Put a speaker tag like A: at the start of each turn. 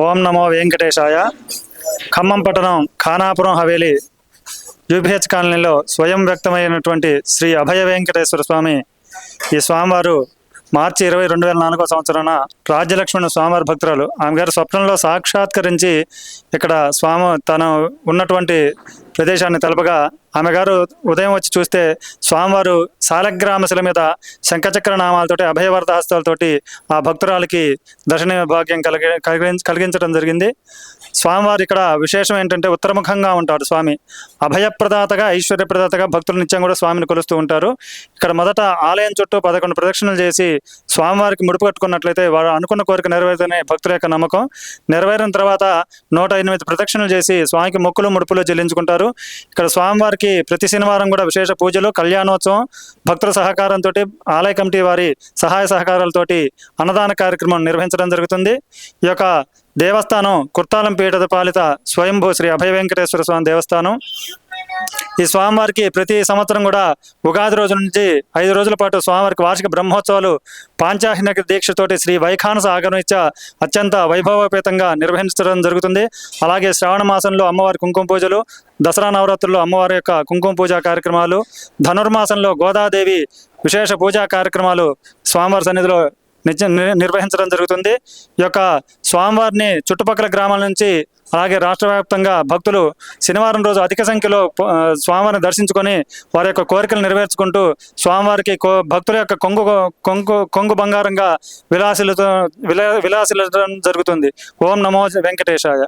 A: ఓం నమో వెంకటేశాయ. ఖమ్మం పట్టణం ఖానాపురం హవేలి యూపీహెచ్ కాలనీలో స్వయం వ్యక్తమైనటువంటి శ్రీ అభయ వెంకటేశ్వర స్వామి ఈ స్వామివారు మార్చి ఇరవై రెండు వేల నాలుగో సంవత్సరాన రాజ్యలక్ష్మణ స్వామివారి భక్తురాలు. ఆమె గారు స్వప్నంలో సాక్షాత్కరించి ఇక్కడ స్వామి తను ఉన్నటువంటి ప్రదేశాన్ని తెలపగా ఆమె గారు ఉదయం వచ్చి చూస్తే స్వామివారు సాలగ్రామశిల మీద శంఖచక్ర నామాలతోటి అభయవరద హస్తాలతోటి ఆ భక్తురాలకి దర్శన భాగ్యం కలిగి కలిగి- కలిగించడం జరిగింది. స్వామివారు ఇక్కడ విశేషం ఏంటంటే ఉత్తరముఖంగా ఉంటాడు స్వామి. అభయప్రదాతగా ఐశ్వర్యప్రదాతగా భక్తులు నిత్యం కూడా స్వామిని కొలుస్తూ ఉంటారు. ఇక్కడ మొదట ఆలయం చుట్టూ పదకొండు ప్రదక్షిణలు చేసి స్వామివారికి ముడుపు కట్టుకున్నట్లయితే వారు అనుకున్న కోరిక నెరవేరుతనే భక్తుల యొక్క నమ్మకం. నెరవేరిన తర్వాత నూట ఎనిమిది ప్రదక్షిణలు చేసి స్వామికి మొక్కులు ముడుపులు చెల్లించుకుంటారు. ఇక్కడ స్వామివారికి ప్రతి శనివారం కూడా విశేష పూజలు కళ్యాణోత్సవం భక్తుల సహకారంతో ఆలయ కమిటీ వారి సహాయ సహకారాలతోటి అన్నదాన కార్యక్రమం నిర్వహించడం జరుగుతుంది. ఈ యొక్క దేవస్థానం కుర్తాలం పీఠద పాలిత స్వయంభూ శ్రీ అభయ వెంకటేశ్వర స్వామి దేవస్థానం. ఈ స్వామివారికి ప్రతి సంవత్సరం కూడా ఉగాది రోజు నుంచి ఐదు రోజుల పాటు స్వామివారికి వార్షిక బ్రహ్మోత్సవాలు పాంచాహినక దీక్షతోటి శ్రీ వైఖానస ఆగమనిత్య అత్యంత వైభవపేతంగా నిర్వహించడం జరుగుతుంది. అలాగే శ్రావణ మాసంలో అమ్మవారి కుంకుమ పూజలు దసరా నవరాత్రుల్లో అమ్మవారి యొక్క కుంకుమ పూజా కార్యక్రమాలు ధనుర్మాసంలో గోదాదేవి విశేష పూజా కార్యక్రమాలు స్వామివారి సన్నిధిలో నిర్వహించడం జరుగుతుంది. ఈ యొక్క స్వామివారిని చుట్టుపక్కల గ్రామాల నుంచి అలాగే రాష్ట్ర వ్యాప్తంగా భక్తులు శనివారం రోజు అధిక సంఖ్యలో స్వామివారిని దర్శించుకొని వారి యొక్క కోరికలు నెరవేర్చుకుంటూ స్వామివారికి కో- భక్తుల యొక్క కొంగు కొంగు కొంగు బంగారంగా విలాసిలతో విలా విలాసిల్లడం జరుగుతుంది. ఓం నమో వెంకటేశాయ.